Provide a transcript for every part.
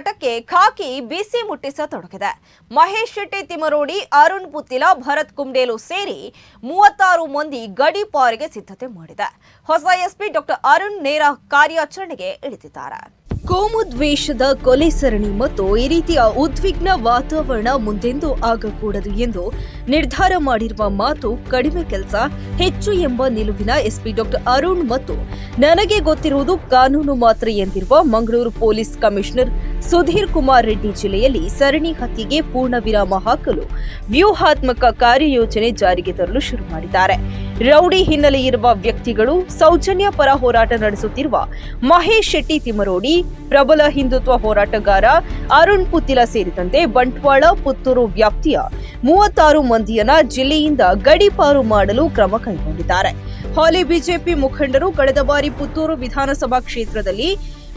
ಹೋರಾಟಕ್ಕೆ ಖಾಕಿ ಬಿಸಿ ಮುಟ್ಟಿಸತೊಡಗಿದೆ ಮಹೇಶ್ ಶೆಟ್ಟಿ ತಿಮರೋಡಿ ಅರುಣ್ ಪುತ್ತಿಲ, ಭರತ್ ಕುಂಡೇಲು ಸೇರಿ ಮೂವತ್ತಾರು ಮಂದಿ ಗಡಿಪಾರಿಗೆ ಸಿದ್ಧತೆ ಮಾಡಿದೆ. ಹೊಸ ಎಸ್ಪಿ ಡಾಕ್ಟರ್ ಅರುಣ್ ನೇರ ಕಾರ್ಯಾಚರಣೆಗೆ ಇಳಿದಿದ್ದಾರೆ. ಕೋಮು ದ್ವೇಷದ ಕೊಲೆ ಸರಣಿ ಮತ್ತು ಈ ರೀತಿಯ ಉದ್ವಿಗ್ನ ವಾತಾವರಣ ಮುಂದೆಂದೂ ಆಗಕೂಡದು ಎಂದು ನಿರ್ಧಾರ ಮಾಡಿರುವ ಮಾತು ಕಡಿಮೆ ಕೆಲಸ, ಹೆಚ್ಚು ಎಂಬ ನಿಲುವಿನ ಎಸ್ಪಿ ಡಾಕ್ಟರ್ ಅರುಣ್ ಮತ್ತು ನನಗೆ ಗೊತ್ತಿರುವುದು ಕಾನೂನು ಮಾತ್ರ ಎಂದಿರುವ ಮಂಗಳೂರು ಪೊಲೀಸ್ ಕಮಿಷನರ್ ಸುಧೀರ್ ಕುಮಾರ್ ರೆಡ್ಡಿ ಜಿಲ್ಲೆಯಲ್ಲಿ ಸರಣಿ ಹತ್ಯೆಗೆ ಪೂರ್ಣ ವಿರಾಮ ಹಾಕಲು ವ್ಯೂಹಾತ್ಮಕ ಕಾರ್ಯಯೋಜನೆ ಜಾರಿಗೆ ತರಲು ಶುರು ಮಾಡಿದ್ದಾರೆ. ರೌಡಿ ಹಿನ್ನೆಲೆ ಇರುವ ವ್ಯಕ್ತಿಗಳು ಸೌಜನ್ಯ ಪರ ಹೋರಾಟ ನಡೆಸುತ್ತಿರುವ ಮಹೇಶ್ ಶೆಟ್ಟಿ ತಿಮರೋಡಿ ಪ್ರಬಲ ಹಿಂದುತ್ವ ಹೋರಾಟಗಾರ ಅರುಣ್ ಪುತ್ತಿಲ ಸೇರಿದಂತೆ ಬಂಟ್ವಾಳ ಪುತ್ತೂರು ವ್ಯಾಪ್ತಿಯ ಮೂವತ್ತಾರು ಮಂದಿಯನ್ನ ಜಿಲ್ಲೆಯಿಂದ ಗಡಿಪಾರು ಮಾಡಲು ಕ್ರಮ ಕೈಗೊಂಡಿದ್ದಾರೆ. ಹಾಲಿ ಬಿಜೆಪಿ ಮುಖಂಡರು ಕಳೆದ ಬಾರಿ ಪುತ್ತೂರು ವಿಧಾನಸಭಾ ಕ್ಷೇತ್ರದಲ್ಲಿ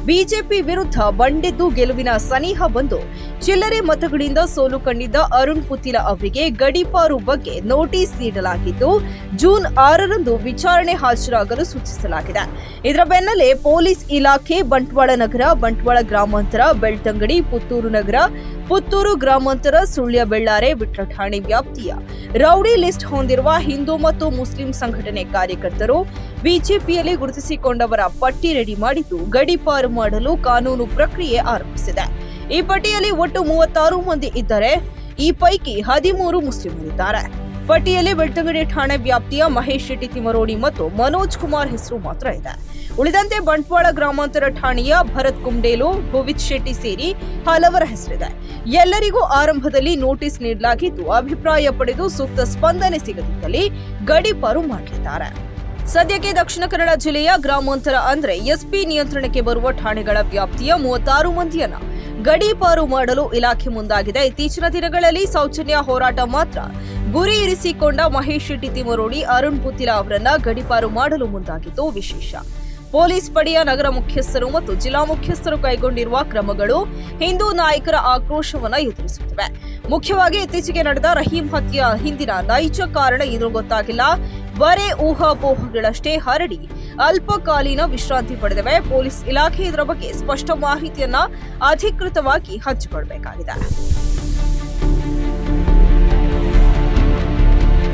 ಬಿಜೆಪಿ ವಿರುದ್ಧ ಬಂಡೆದ್ದು ಗೆಲುವಿನ ಸನಿಹ ಬಂದು ಚಿಲ್ಲರೆ ಮತಗಳಿಂದ ಸೋಲು ಕಂಡಿದ್ದ ಅರುಣ್ ಪುತಿಲ ಅವರಿಗೆ ಗಡೀಪಾರು ಬಗ್ಗೆ ನೋಟಿಸ್ ನೀಡಲಾಗಿದ್ದು, ಜೂನ್ ಆರರಂದು ವಿಚಾರಣೆ ಹಾಜರಾಗಲು ಸೂಚಿಸಲಾಗಿದೆ. ಇದರ ಬೆನ್ನಲ್ಲೇ ಪೊಲೀಸ್ ಇಲಾಖೆ ಬಂಟ್ವಾಳ ನಗರ, ಬಂಟ್ವಾಳ ಗ್ರಾಮಾಂತರ, ಬೆಳ್ತಂಗಡಿ, ಪುತ್ತೂರು ನಗರ ಪುತ್ತೂರು ಗ್ರಾಮಾಂತರ ಸುಳ್ಯ ಬೆಳ್ಳಾರೆ ವಿಟ್ಲ ಠಾಣೆ ವ್ಯಾಪ್ತಿಯ ರೌಡಿ ಲಿಸ್ಟ್ ಹೊಂದಿರುವ ಹಿಂದೂ ಮತ್ತು ಮುಸ್ಲಿಂ ಸಂಘಟನೆ ಕಾರ್ಯಕರ್ತರು ಬಿಜೆಪಿಯಲ್ಲಿ ಗುರುತಿಸಿಕೊಂಡವರ ಪಟ್ಟಿ ರೆಡಿ ಮಾಡಿದ್ದು ಗಡಿಪಾರು ಮಾಡಲು ಕಾನೂನು ಪ್ರಕ್ರಿಯೆ ಆರಂಭಿಸಿದೆ. ಈ ಪಟ್ಟಿಯಲ್ಲಿ ಒಟ್ಟು ಮೂವತ್ತಾರು ಮಂದಿ ಇದ್ದರೆ ಈ ಪೈಕಿ ಹದಿಮೂರು ಮುಸ್ಲಿಮರಿದ್ದಾರೆ. ಪಟ್ಟಿಯಲ್ಲಿ ಬೆಳ್ತಂಗಡಿ ಠಾಣೆ ವ್ಯಾಪ್ತಿಯ ಮಹೇಶ್ ಶೆಟ್ಟಿ ತಿಮರೋಡಿ ಮತ್ತು ಮನೋಜ್ ಕುಮಾರ್ ಹೆಸರು ಮಾತ್ರ ಇದೆ. ಉಳಿದಂತೆ ಬಂಟ್ವಾಳ ಗ್ರಾಮಾಂತರ ಠಾಣೆಯ ಭರತ್ ಕುಂಡೇಲು ಭುವಿತ್ ಶೆಟ್ಟಿ ಸೇರಿ ಹಲವರ ಹೆಸರಿದೆ. ಎಲ್ಲರಿಗೂ ಆರಂಭದಲ್ಲಿ ನೋಟಿಸ್ ನೀಡಲಾಗಿದ್ದು, ಅಭಿಪ್ರಾಯ ಪಡೆದು ಸೂಕ್ತ ಸ್ಪಂದನೆ ಸಿಗದಿದ್ದಲ್ಲಿ ಗಡೀಪಾರು ಮಾಡಲಿದ್ದಾರೆ ಸದ್ಯಕ್ಕೆ ದಕ್ಷಿಣ ಕನ್ನಡ ಜಿಲ್ಲೆಯ ಗ್ರಾಮಾಂತರ ಅಂದ್ರೆ ಎಸ್ಪಿ ನಿಯಂತ್ರಣಕ್ಕೆ ಬರುವ ಠಾಣೆಗಳ ವ್ಯಾಪ್ತಿಯ ಮೂವತ್ತಾರು ಮಂದಿಯನ್ನ ಗಡೀಪಾರು ಮಾಡಲು ಇಲಾಖೆ ಮುಂದಾಗಿದೆ. ಇತ್ತೀಚಿನ ದಿನಗಳಲ್ಲಿ ಸೌಜನ್ಯ ಹೋರಾಟ ಮಾತ್ರ ಗುರಿ ಇರಿಸಿಕೊಂಡ ಮಹೇಶ್ ಶೆಟ್ಟಿ ತಿಮರೋಡಿ ಅರುಣ್ ಪುತ್ತಿಲ ಅವರನ್ನ ಗಡೀಪಾರು ಮಾಡಲು ಮುಂದಾಗಿದ್ದು ವಿಶೇಷ ಪೊಲೀಸ್ ಪಡೆಯ ನಗರ ಮುಖ್ಯಸ್ಥರು ಮತ್ತು ಜಿಲ್ಲಾ ಮುಖ್ಯಸ್ಥರು ಕೈಗೊಂಡಿರುವ ಕ್ರಮಗಳು ಹಿಂದೂ ನಾಯಕರ ಆಕ್ರೋಶವನ್ನು ಎದುರಿಸುತ್ತಿವೆ. ಮುಖ್ಯವಾಗಿ ಇತ್ತೀಚೆಗೆ ನಡೆದ ರಹೀಂ ಹತ್ಯೆಯ ಹಿಂದಿನ ನೈಜ ಕಾರಣ ಏನು ಗೊತ್ತಾಗಿಲ್ಲ. ಬರೇ ಊಹಾಪೋಹಗಳಷ್ಟೇ ಹರಡಿ ಅಲ್ಪಕಾಲೀನ ವಿಶ್ರಾಂತಿ ಪಡೆದಿವೆ ಪೊಲೀಸ್ ಇಲಾಖೆ ಇದರ ಬಗ್ಗೆ ಸ್ಪಷ್ಟ ಮಾಹಿತಿಯನ್ನ ಅಧಿಕೃತವಾಗಿ ಹಂಚಿಕೊಳ್ಬೇಕಾಗಿದೆ.